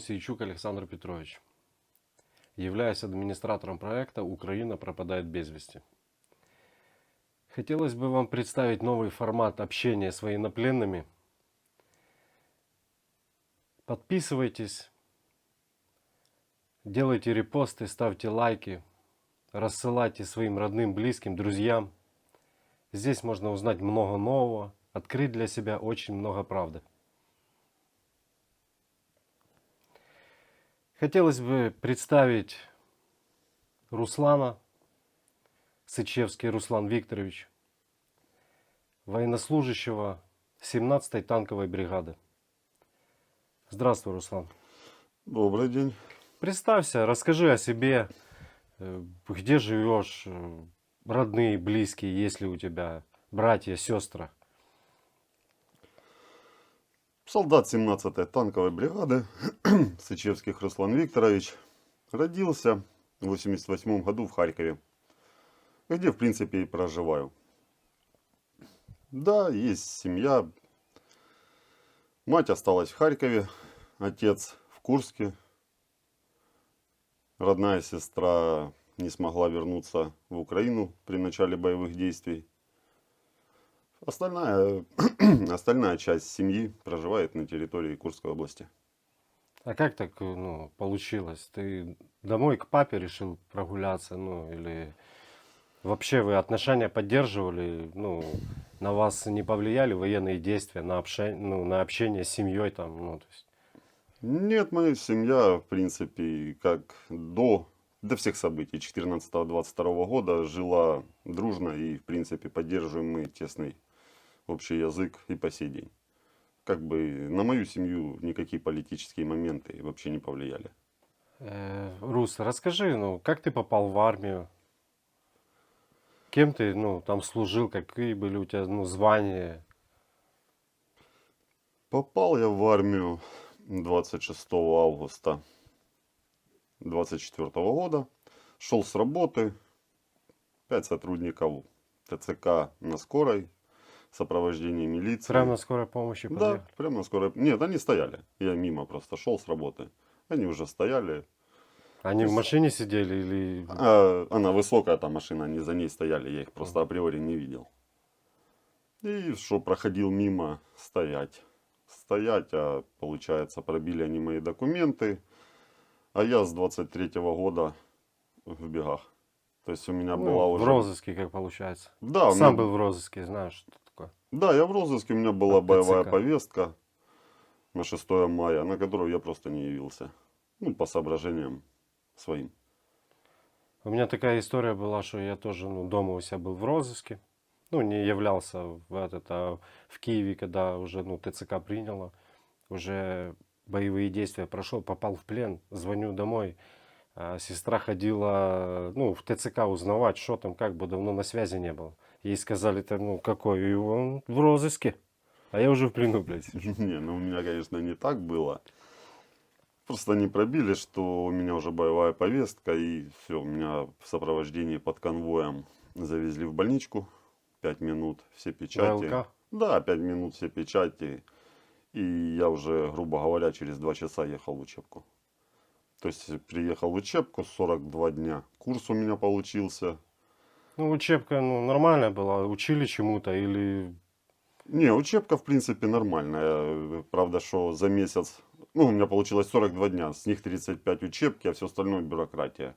Мосейчук Александр Петрович. Являюсь администратором проекта «Украина пропадает без вести». Хотелось бы вам представить новый формат общения с военнопленными. Подписывайтесь, делайте репосты, ставьте лайки, рассылайте своим родным, близким, друзьям. Здесь можно узнать много нового, открыть для себя очень много правды. Хотелось бы представить Руслана, Сычевский Руслан Викторович, военнослужащего 17-й танковой бригады. Здравствуй, Руслан. Добрый день. Представься, расскажи о себе, э, где живешь, э, родные, близкие, есть ли у тебя братья, сестры. Солдат 17-й танковой бригады, Сычевских Руслан Викторович, родился в 88 году в Харькове, где в принципе и проживаю. Да, есть семья. Мать осталась в Харькове, отец в Курске. Родная сестра не смогла вернуться в Украину при начале боевых действий. Остальная, остальная часть семьи проживает на территории Курской области. А как так ну, получилось? Ты домой к папе решил прогуляться, ну или вообще вы отношения поддерживали, ну на вас не повлияли военные действия на общение, ну, на общение с семьей там, ну то есть. Нет, моя семья, в принципе, как до, до всех событий 14-22 года жила дружно и, в принципе, поддерживаем мы тесный общий язык и по сей день. Как бы на мою семью никакие политические моменты вообще не повлияли. Э, Рус, расскажи, ну как ты попал в армию? Кем ты, ну, там служил, какие были у тебя, ну, звания? Попал я в армию 26 августа 24 года. Шел с работы. Пять сотрудников ТЦК на скорой. В сопровождении милиции. Прямо на скорой помощи Да, подъехал? прямо на скорой. Нет, они стояли. Я мимо просто шел с работы. Они уже стояли. Они в машине сидели или... А, она высокая, та машина, они за ней стояли. Я их просто априори не видел. И что, проходил мимо, стоять. Стоять, а получается, пробили они мои документы. А я с 23 года в бегах. То есть у меня Ну, была в уже... розыске, как получается. Да, Сам меня- был в розыске, знаешь. Да, я в розыске, у меня была От боевая ТЦК. повестка на 6 мая, на которую я просто не явился. Ну, по соображениям своим. У меня такая история была, что я тоже ну, дома у себя был в розыске. Ну, не являлся в, этот, а в Киеве, когда уже ну, ТЦК приняло. Уже боевые действия прошел, попал в плен. Звоню домой. а сестра ходила ну, в ТЦК узнавать, что там, как бы давно на связи не было. Ей сказали, то ну какой, и он в розыске. А я уже в плену, блядь. Не, ну у меня, конечно, не так было. Просто они пробили, что у меня уже боевая повестка, и все, меня в сопровождении под конвоем завезли в больничку. Пять минут, все печати. ВЛК? Да, пять минут, все печати. И я уже, грубо говоря, через два часа ехал в учебку. То есть приехал в учебку, 42 дня. Курс у меня получился. Ну, учебка ну, нормальная была. Учили чему-то или Не, учебка, в принципе, нормальная. Правда, что за месяц, ну, у меня получилось 42 дня, с них 35 учебки, а все остальное бюрократия.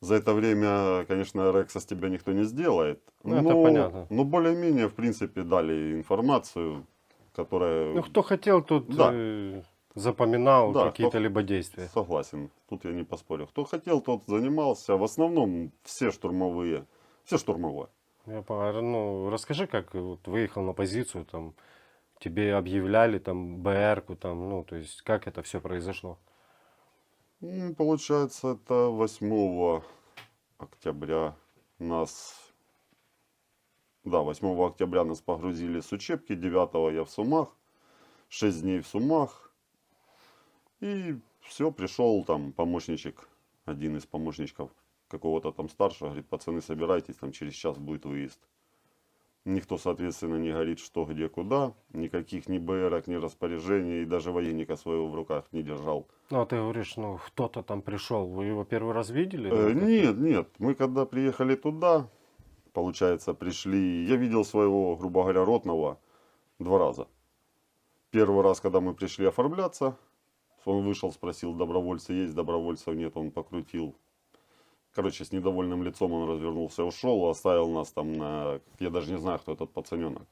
За это время, конечно, Рекса с тебя никто не сделает. Ну, это но, понятно. Но более-менее, в принципе, дали информацию, которая... Ну, кто хотел, тот Да. э, запоминал Да, какие-то кто- либо действия. Согласен, тут я не поспорю. Кто хотел, тот занимался. В основном все штурмовые. Все штурмовое. Я понял. Ну, расскажи, как вот выехал на позицию, там, тебе объявляли там БРку, там, ну, то есть, как это все произошло? М, Получается, это 8 октября нас... Да, 8 октября нас погрузили с учебки, 9 я в Сумах, 6 дней в Сумах. И все, пришел там помощничек, один из помощничков какого-то там старшего, говорит, пацаны, собирайтесь, там через час будет выезд. Никто, соответственно, не говорит, что, где, куда. Никаких ни БРок, ни распоряжений. И даже военника своего в руках не держал. Ну, а ты говоришь, ну, кто-то там пришел. Вы его первый раз видели? Э, нет, нет. Мы когда приехали туда, получается, пришли... Я видел своего, грубо говоря, ротного два раза. Первый раз, когда мы пришли оформляться, он вышел, спросил, добровольцы есть, добровольцев нет, он покрутил. Короче, с недовольным лицом он развернулся, ушел, оставил нас там на... Я даже не знаю, кто этот пацаненок.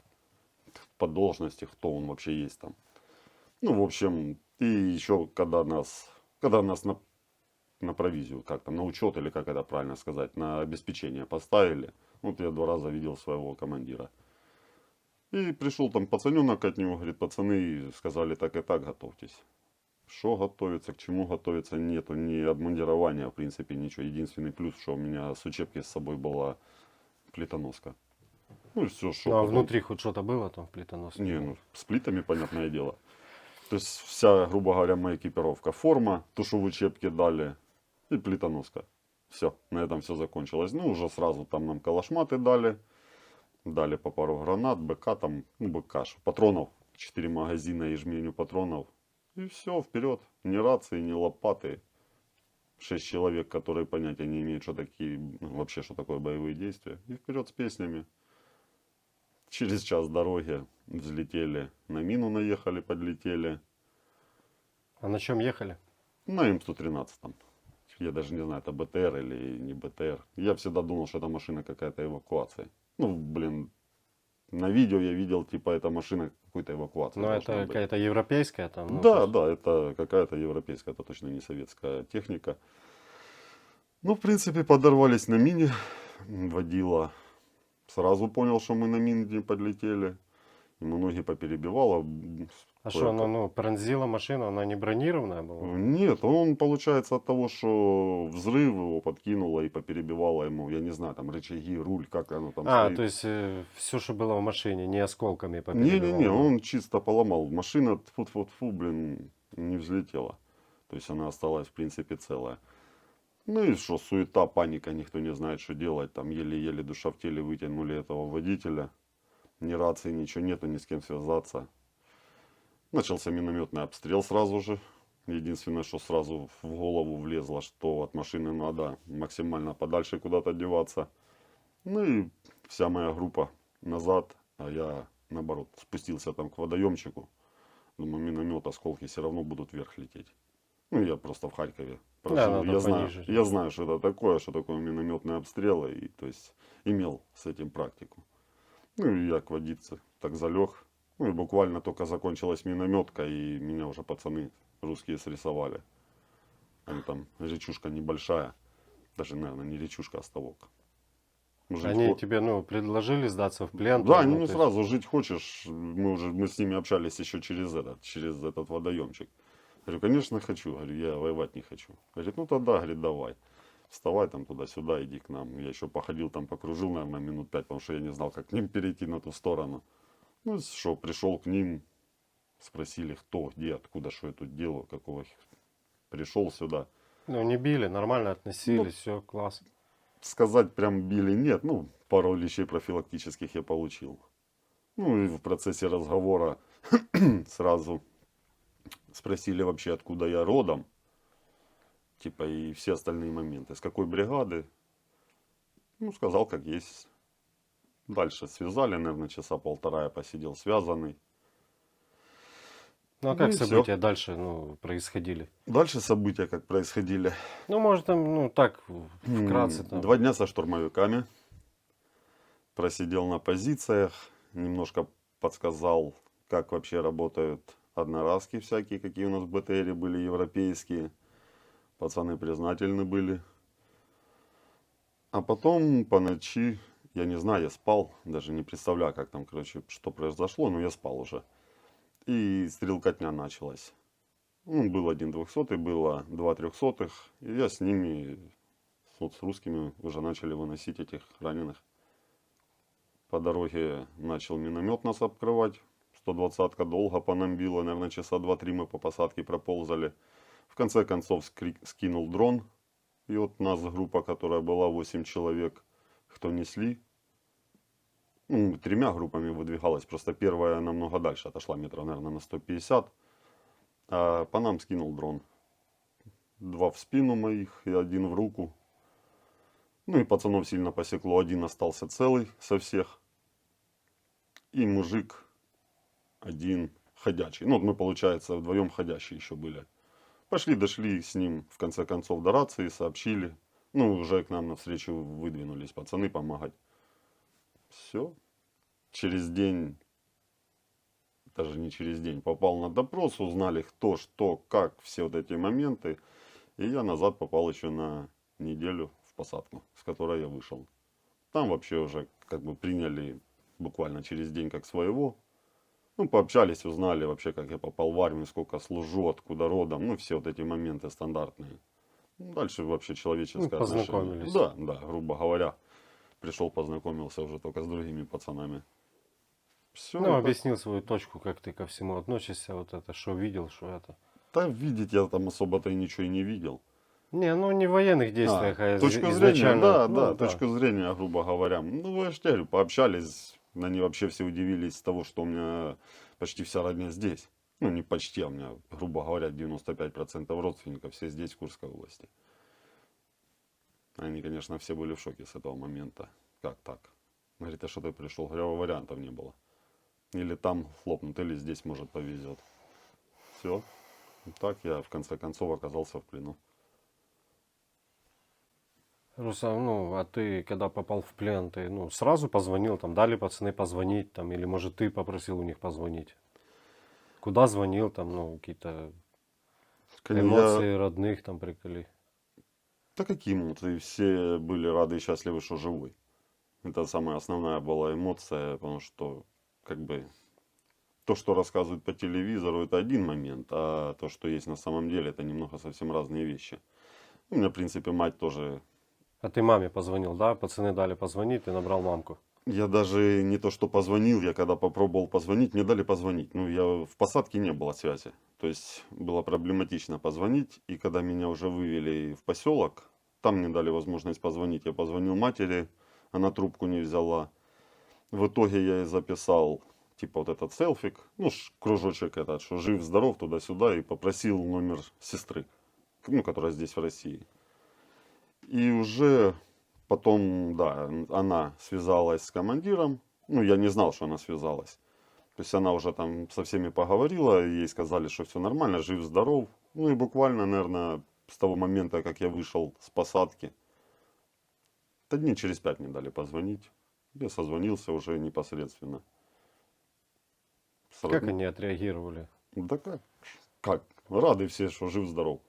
По должности, кто он вообще есть там. Ну, в общем, и еще когда нас... Когда нас на на провизию, как там, на учет или как это правильно сказать, на обеспечение поставили. Вот я два раза видел своего командира. И пришел там пацаненок от него, говорит, пацаны сказали так и так, готовьтесь. Что готовиться, к чему готовиться, нету ни обмундирования, в принципе, ничего. Единственный плюс, что у меня с учебки с собой была плитоноска. Ну и все, что а потом- внутри хоть что-то было там в плитоноске? не, ну, с плитами, понятное дело. То есть вся, грубо говоря, моя экипировка. Форма, то, что в учебке дали, и плитоноска. Все, на этом все закончилось. Ну, уже сразу там нам калашматы дали. Дали по пару гранат, БК там, ну, БК, патронов. Четыре магазина и жменю патронов. И все, вперед. Ни рации, ни лопаты. Шесть человек, которые понятия не имеют, что такие, ну, вообще, что такое боевые действия. И вперед с песнями. Через час дороги взлетели, на мину наехали, подлетели. А на чем ехали? На М113 там. Я даже не знаю, это БТР или не БТР. Я всегда думал, что это машина какая-то эвакуации. Ну, блин, на видео я видел, типа, это машина какой-то эвакуации. Ну, должна это какая-то европейская там? ну, да, есть- да, это какая-то европейская, это точно не советская техника. Ну, в принципе, подорвались на мине. Водила сразу понял, что мы на мине подлетели. Ему ноги поперебивало. А что, она, ну, пронзила машину, она не бронированная была? Нет, он, получается, от того, что взрыв его подкинуло и поперебивало ему, я не знаю, там рычаги, руль, как оно там А, стоит. то есть все, что было в машине, не осколками Не-не-не, поперебивало? он чисто поломал. Машина, фу-фу-фу, блин, не взлетела. То есть она осталась, в принципе, целая. Ну и что, суета, паника, никто не знает, что делать. Там еле-еле душа в теле вытянули этого водителя. Ни рации, ничего нету, ни с кем связаться. Начался минометный обстрел сразу же. Единственное, что сразу в голову влезло, что от машины надо максимально подальше куда-то деваться. Ну и вся моя группа назад, а я наоборот спустился там к водоемчику. Думаю, миномет, осколки все равно будут вверх лететь. Ну, я просто в Харькове прожил. надо я, знаю, я знаю, что это такое, что такое минометные обстрелы. И, то есть имел с этим практику. Ну, и я к водице так залег. Ну, и буквально только закончилась минометка, и меня уже пацаны русские срисовали. Они там, речушка небольшая. Даже, наверное, не речушка, а ставок. Жить Они хо- тебе, ну, предложили сдаться в плен? да, они ну, не сразу жить хочешь. Мы уже мы с ними общались еще через этот, через этот водоемчик. Говорю, конечно, хочу. Говорю, я воевать не хочу. Говорит, ну тогда, говорит, давай. Вставай там туда-сюда, иди к нам. Я еще походил там, покружил, наверное, минут пять, потому что я не знал, как к ним перейти на ту сторону. Ну, что, пришел к ним, спросили, кто, где, откуда, что я тут делаю, какого пришел сюда. Ну, не били, нормально относились, Ну, все, класс. сказать прям били нет, ну, пару лещей профилактических я получил. Ну и в процессе разговора сразу спросили вообще, откуда я родом. Типа и все остальные моменты. С какой бригады? Ну, сказал, как есть. Дальше связали, наверное, часа полтора я посидел связанный. Ну, а ну как всё. события дальше, ну, происходили? Дальше события как происходили. Ну, может, там, ну, так, вкратце там. Два дня со штурмовиками. Просидел на позициях. Немножко подсказал, как вообще работают одноразки всякие, какие у нас в БТРе были европейские. Пацаны признательны были. А потом по ночи, я не знаю, я спал, даже не представляю, как там, короче, что произошло, но я спал уже. И стрелкотня началась. Ну, был один двухсотый, было два трехсотых. И я с ними вот с русскими уже начали выносить этих раненых. По дороге начал миномет нас обкрывать. 120-ка долго по нам била, наверное, часа 2-3 мы по посадке проползали. В конце концов скинул дрон. И вот нас группа, которая была 8 человек, кто несли. Ну, тремя группами выдвигалась. Просто первая намного дальше отошла, метров, наверное, на 150. А по нам скинул дрон. Два в спину моих и один в руку. Ну и пацанов сильно посекло. Один остался целый со всех. И мужик один ходячий. Ну, мы, получается, вдвоем ходячие еще были. Пошли, дошли с ним, в конце концов, до рации, сообщили. Ну, уже к нам навстречу выдвинулись пацаны помогать. Все. Через день, даже не через день, попал на допрос, узнали кто, что, как, все вот эти моменты. И я назад попал еще на неделю в посадку, с которой я вышел. Там вообще уже как бы приняли буквально через день как своего. Ну, пообщались, узнали вообще, как я попал в армию, сколько служу, откуда родом. Ну, все вот эти моменты стандартные. Ну, Дальше вообще человеческое Ну, отношение. Да, да, грубо говоря. Пришел, познакомился уже только с другими пацанами. Все. Ну, объяснил свою точку, как ты ко всему относишься, вот это, что видел, что это. Да видеть я там особо-то и ничего и не видел. Не, ну не в военных действиях, а, из- точка зрения, изначально. да, ну, да, точка зрения, грубо говоря. Ну, я же пообщались, они вообще все удивились с того, что у меня почти вся родня здесь. Ну, не почти, а у меня, грубо говоря, 95% родственников все здесь, в Курской области. Они, конечно, все были в шоке с этого момента. Как так? Говорит, а что ты пришел? Говорю, «А вариантов не было. Или там хлопнут, или здесь, может, повезет. Все. Так я, в конце концов, оказался в плену. Русам, ну, а ты, когда попал в плен, ты, ну, сразу позвонил, там, дали пацаны позвонить, там, или, может, ты попросил у них позвонить? Куда звонил, там, ну, какие-то Я- эмоции родных, там, приколи. Да какие эмоции? Все были рады и счастливы, что живой. Это самая основная была эмоция, потому что, как бы, то, что рассказывают по телевизору, это один момент, а то, что есть на самом деле, это немного совсем разные вещи. У меня, в принципе, мать тоже... А ты маме позвонил, да? Пацаны дали позвонить, ты набрал мамку. Я даже не то, что позвонил, я когда попробовал позвонить, мне дали позвонить. Ну, я в посадке не было связи. То есть, было проблематично позвонить. И когда меня уже вывели в поселок, там мне дали возможность позвонить. Я позвонил матери, она трубку не взяла. В итоге я ей записал, типа, вот этот селфик, ну, кружочек этот, что жив-здоров туда-сюда, и попросил номер сестры, ну, которая здесь в России. И уже потом, да, она связалась с командиром. Ну, я не знал, что она связалась. То есть она уже там со всеми поговорила, ей сказали, что все нормально, жив-здоров. Ну и буквально, наверное, с того момента, как я вышел с посадки, да дней через пять мне дали позвонить. Я созвонился уже непосредственно. С Как они отреагировали? да как? Как? Рады все, что жив-здоров.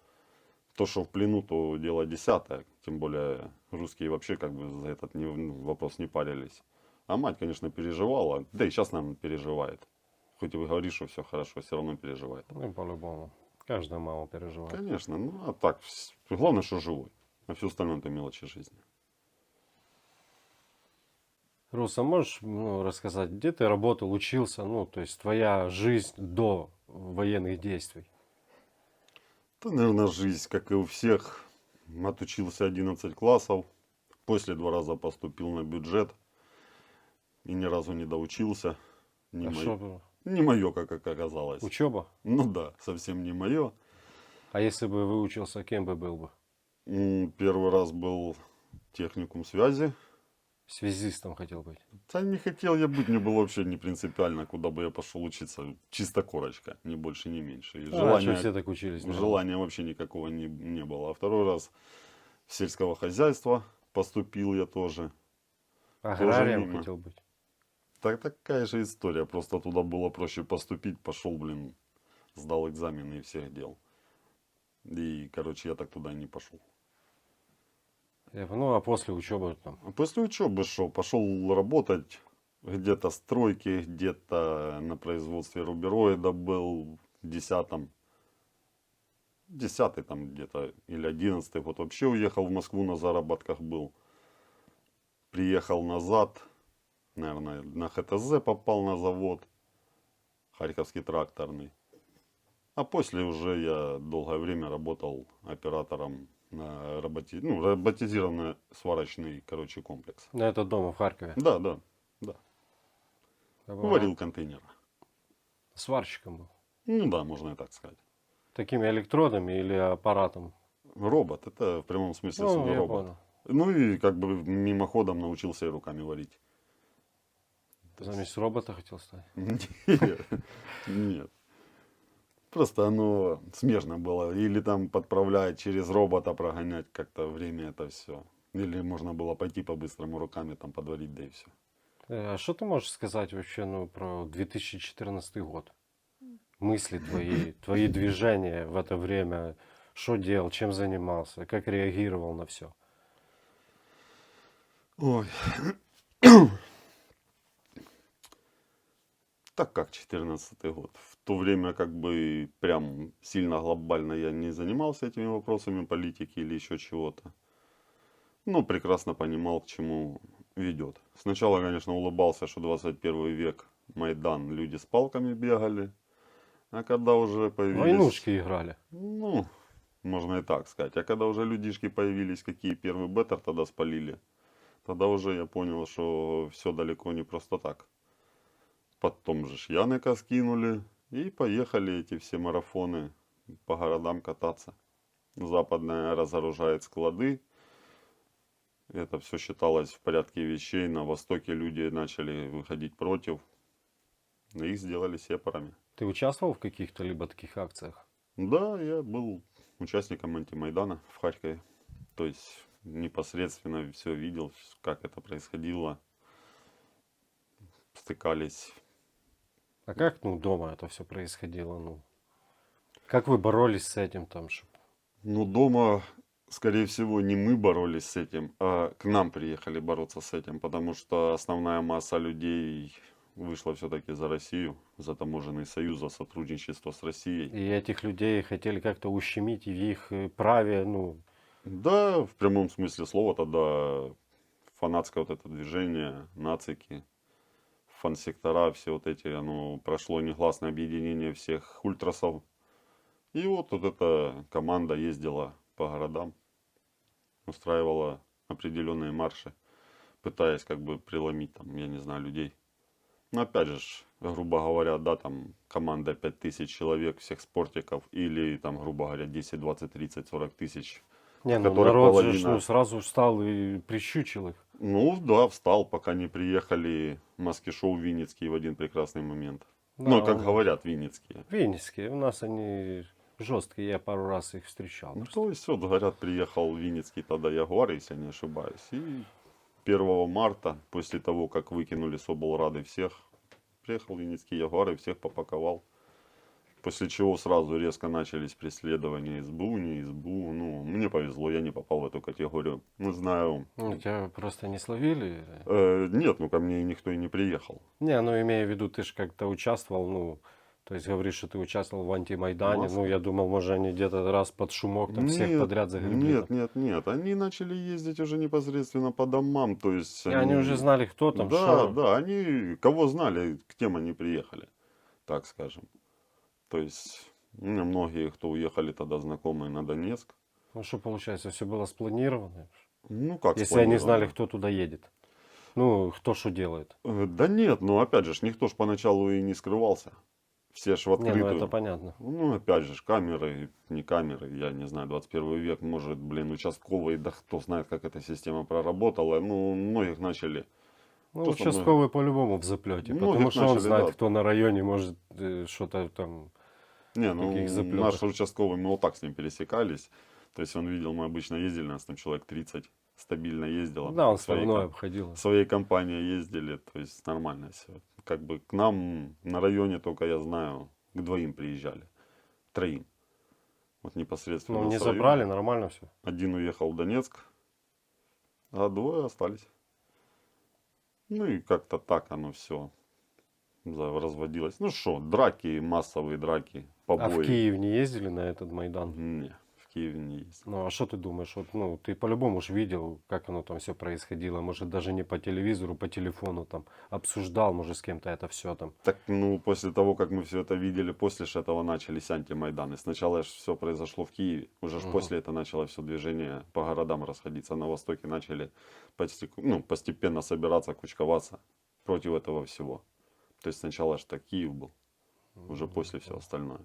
То, что в плену, то дело десятое. Тем более русские вообще как бы за этот не- ну, вопрос не парились. А мать, конечно, переживала. Да и сейчас, наверное, переживает. Хоть и вы говорите, что все хорошо, все равно переживает. Ну, по-любому. Каждая мама переживает. Конечно, ну а так, главное, что живой. А все остальное это мелочи жизни. Руса, можешь ну, рассказать, где ты работал, учился, ну, то есть твоя жизнь до военных действий? Да, наверное, жизнь, как и у всех. Отучился 11 классов. После два раза поступил на бюджет. И ни разу не доучился. Не, А мо- было? не мое, как оказалось. Учеба? Ну да, совсем не мое. А если бы выучился, кем бы был бы? Первый раз был техникум связи. Связистом хотел быть. Да не хотел я быть, мне было вообще не принципиально, куда бы я пошел учиться. Чисто корочка, ни больше, ни меньше. И А, желания, все так учились? наверное? желания вообще никакого не, не было. А второй раз в сельского хозяйства поступил я тоже. Аграрием мимо. хотел быть. Так такая же история, просто туда было проще поступить, пошел, блин, сдал экзамены и всех дел. И, короче, я так туда и не пошел. Понял, Ну, а после учебы там. После учебы что, пошел работать где-то стройки, где-то на производстве рубероида был в десятом, десятый там где-то или одиннадцатый, вот вообще уехал в Москву на заработках был. Приехал назад, наверное, на ХТЗ попал на завод, Харьковский тракторный. А после уже я долгое время работал оператором роботи... ну, роботизированный сварочный, короче, комплекс. На это дома в Харькове. Да, да, да. Кого- Варил контейнеры. Сварщиком был. Ну да, можно и так сказать. Такими электродами или аппаратом? Робот, это в прямом смысле Ну, слова робот. понял. Ну и как бы мимоходом научился и руками варить. Ты заместо робота хотел стать? Нет, нет. Просто оно смежно было. Или там подправлять через робота прогонять как-то время это все. Или можно было пойти по-быстрому руками там подварить, да и все. Э, А что ты можешь сказать вообще ну, про 2014 год? Мысли твои, твои движения в это время, что делал, чем занимался, как реагировал на все? Ой. Так как 14 год. В то время как бы прям сильно глобально я не занимался этими вопросами политики или еще чего-то. Но прекрасно понимал, к чему ведет. Сначала, конечно, улыбался, что 21 век, Майдан, люди с палками бегали. А когда уже появились... Войнушки играли. Ну, можно и так сказать. А когда уже людишки появились, какие первый беттер тогда спалили, тогда уже я понял, что все далеко не просто так. Потом же ж Яника скинули, и поехали эти все марафоны по городам кататься. Западная разоружает склады. Это все считалось в порядке вещей. На Востоке люди начали выходить против. И их сделали сепарами. Ты участвовал в каких-то либо таких акциях? Да, я был участником антимайдана в Харькове. То есть непосредственно все видел, как это происходило. Стыкались. А как ну, дома это все происходило? Ну, как вы боролись с этим там? Чтоб... Ну, дома, скорее всего, не мы боролись с этим, а к нам приехали бороться с этим, потому что основная масса людей вышла все-таки за Россию, за таможенный союз, за сотрудничество с Россией. И этих людей хотели как-то ущемить в их э, праве, ну, Да, в прямом смысле слова тогда фанатское вот это движение, нацики, фан-сектора, все вот эти, оно прошло негласное объединение всех ультрасов. И вот, вот эта команда ездила по городам, устраивала определенные марши, пытаясь как бы преломить там, я не знаю, людей. Но опять же, грубо говоря, да, там команда 5000 человек, всех спортиков, или там, грубо говоря, 10, 20, 30, 40 тысяч не, ну которых народ же половина- ну, сразу встал и прищучил их. Ну да, встал, пока не приехали маски-шоу Винницкие в один прекрасный момент. Да, ну, как он- говорят, Винницкие. Винницкие, у нас они жесткие, я пару раз их встречал. Ну, то есть, вот, говорят, приехал Винницкий тогда Ягуар, если я не ошибаюсь. И 1 марта, после того, как выкинули с облрады всех, приехал Винницкий Ягуар и всех попаковал. После чего сразу резко начались преследования СБУ, не СБУ. Ну, мне повезло, я не попал в эту категорию. Ну, знаю. Ну, тебя просто не словили? Э, нет, ну ко мне никто и не приехал. Не, ну имея в виду, ты же как-то участвовал, ну, то есть говоришь, что ты участвовал в антимайдане. Ну, я думал, может, они где-то раз под шумок там всех Нет, подряд загребли. Нет, нет, нет. Они начали ездить уже непосредственно по домам. То есть И они уже знали, кто там, Да, что. да, они кого знали, к тем они приехали, так скажем. То есть у меня многие, кто уехали тогда знакомые на Донецк. Ну, что получается, все было спланировано? Ну как Если они знали, кто туда едет. Ну, кто что делает. Э, Да нет, ну опять же, никто ж поначалу и не скрывался. Все ж в Не, открытую. ну это понятно. Ну, опять же, камеры, не камеры, я не знаю, 21 век, может, блин, участковый, да кто знает, как эта система проработала. Ну, многих начали Ну, То, участковый по-любому в заплете, потому что он знает, да. кто на районе может э, что-то там. Не, ну наш участковый, мы вот так с ним пересекались. То есть он видел, мы обычно ездили, нас там человек 30 стабильно ездило. Да, он своей, ком- обходил. своей компанией ездили, то есть нормально все. Как бы к нам на районе только я знаю, к двоим приезжали, троим. Вот непосредственно. Ну, не с района. забрали, нормально все. Один уехал в Донецк, а двое остались. Ну и как-то так оно все разводилось. Ну что, драки, массовые драки, А побои. в Киев не ездили на этот Майдан? Не, в Киеве не есть. Ну, а что ты думаешь? Вот, ну, ты по-любому же видел, как оно там все происходило. Может, даже не по телевизору, по телефону там обсуждал, может, с кем-то это все там. Так, ну, после того, как мы все это видели, после ж этого начались антимайданы. Сначала все произошло в Киеве. Уже ж Мгм. после этого начало все движение по городам расходиться. На Востоке начали постепенно, ну, постепенно собираться, кучковаться против этого всего. То есть сначала же так Киев был, уже после все остальное.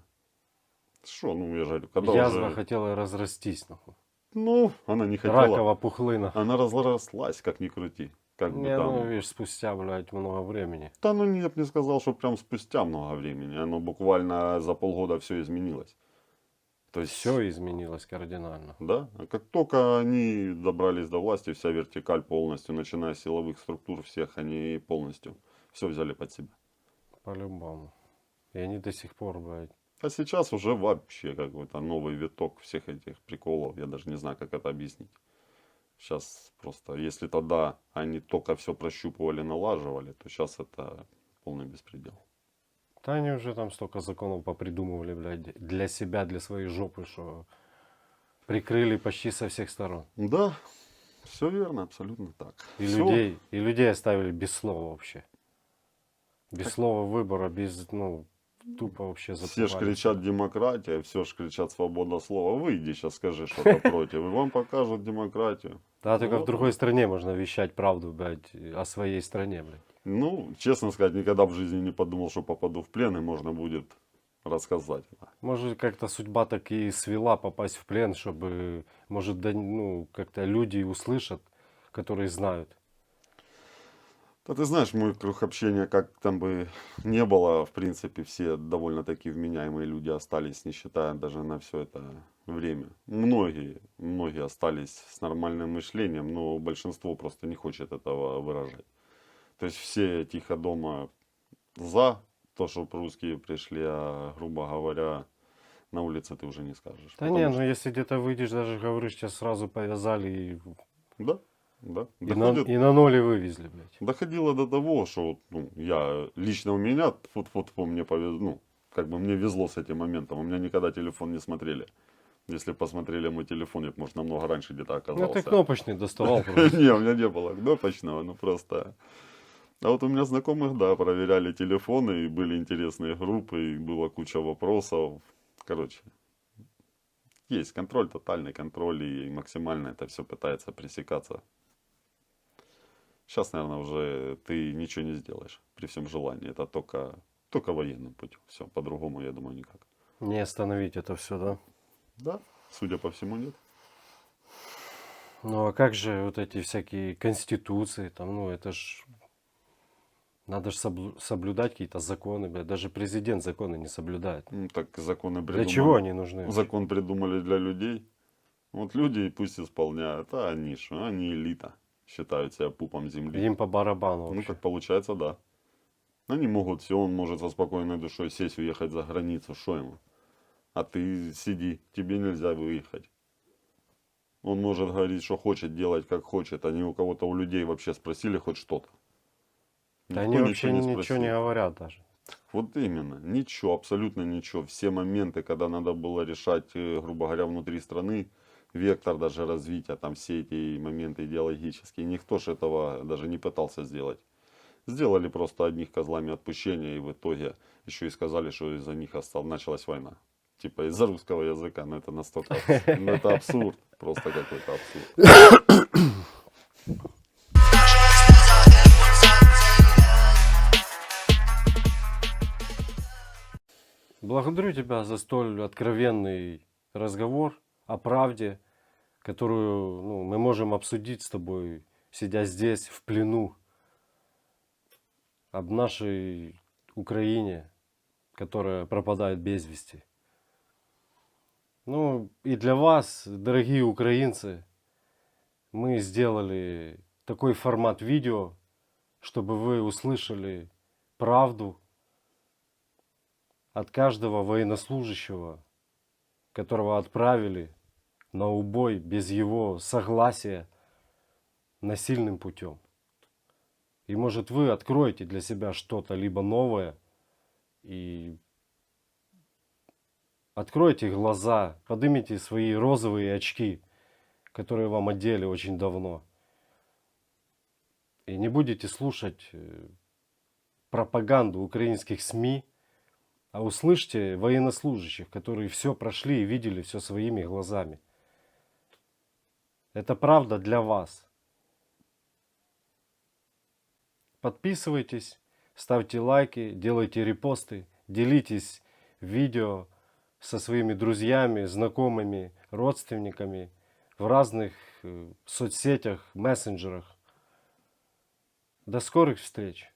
Что, ну я говорю, когда Язва уже... хотела разрастись, нахуй. Ну, она не хотела. Ракова пухлина. Она разрослась, как ни крути. Как бы Не, там. ну, видишь, спустя, блядь, много времени. Да ну я бы не сказал, что прям спустя много времени. Оно буквально за полгода все изменилось. То есть Все изменилось кардинально. Да, а как только они добрались до власти, вся вертикаль полностью, начиная с силовых структур всех, они полностью все взяли под себя. По-любому. И они до сих пор, блядь. А сейчас уже вообще какой-то новый виток всех этих приколов. Я даже не знаю, как это объяснить. Сейчас просто, если тогда они только все прощупывали, налаживали, то сейчас это полный беспредел. Да они уже там столько законов попридумывали, блядь, для себя, для своей жопы, что прикрыли почти со всех сторон. Да, все верно, абсолютно так. И Всё. людей, и людей оставили без слова вообще. Без слова выбора, без, ну, тупо вообще Все ж запугали. кричат демократия, все ж кричат свобода слова. Выйди сейчас скажи что-то против, и вам покажут демократию. Да, только в Вот. другой стране можно вещать правду, блядь, о своей стране, блядь. Ну, честно сказать, никогда в жизни не подумал, что попаду в плен, и можно будет рассказать. Может, как-то судьба так и свела попасть в плен, чтобы, может, да, ну, как-то люди услышат, которые знают. Да ты знаешь, мой круг общения, как там бы не было, в принципе, все довольно-таки вменяемые люди остались, не считая даже на все это время. Многие, многие остались с нормальным мышлением, но большинство просто не хочет этого выражать. То есть все тихо дома за то, чтобы русские пришли, а, грубо говоря, на улице ты уже не скажешь. Да не, что- ну если где-то выйдешь, даже говоришь, тебя сразу повязали и, Да, да. и, на, Доходит- и на ноле вывезли, блядь. Доходило до того, что ну, я лично у меня, вот вот мне повезло, ну, как бы мне везло с этим моментом. У меня никогда телефон не смотрели. Если посмотрели мой телефон, я бы, может, намного раньше где-то Ну ты оказался. кнопочный доставал просто. Не, у меня не было кнопочного, ну просто. А вот у меня знакомых, да, проверяли телефоны, и были интересные группы, и была куча вопросов. Короче, есть контроль, тотальный контроль, и максимально это все пытается пресекаться. Сейчас, наверное, уже ты ничего не сделаешь при всем желании. Это только, только военным путем. Все, по-другому, я думаю, никак. Не остановить это все, да? Да, судя по всему, нет. Ну а как же вот эти всякие конституции, там, ну это ж... Надо же соблюдать какие-то законы, блядь. Даже президент законы не соблюдает. Ну, так законы Для придумали. чего они нужны? Закон придумали для людей. Вот люди пусть исполняют, а они что, они элита. Считают себя пупом земли. Им по барабану Ну, вообще. как получается, да. Они могут все, он может со спокойной душой сесть, уехать за границу, что ему? А ты сиди, тебе нельзя выехать. Он может говорить, что хочет, делать как хочет. Они у кого-то, у людей вообще спросили хоть что-то. Да они вообще ничего не спросил. говорят даже. Вот именно. Ничего, абсолютно ничего. Все моменты, когда надо было решать, э, грубо говоря, внутри страны, вектор даже развития, там все эти моменты идеологические, никто же этого даже не пытался сделать. Сделали просто одних козлами отпущения и в итоге еще и сказали, что из-за них началась война. Типа из-за русского языка, но это настолько, ну, это абсурд, просто какой-то абсурд. Благодарю тебя за столь откровенный разговор о правде, которую ну, мы можем обсудить с тобой, сидя здесь, в плену, об нашей Украине, которая пропадает без вести. Ну и для вас, дорогие украинцы, мы сделали такой формат видео, чтобы вы услышали правду от каждого военнослужащего, которого отправили на убой без его согласия насильным путем. И может вы откроете для себя что-то либо новое и откройте глаза, поднимите свои розовые очки, которые вам одели очень давно. И не будете слушать э, пропаганду украинских СМИ, а услышьте военнослужащих, которые все прошли и видели все своими глазами. Это правда для вас. Подписывайтесь, ставьте лайки, делайте репосты, делитесь видео со своими друзьями, знакомыми, родственниками в разных э, соцсетях, мессенджерах. До скорых встреч!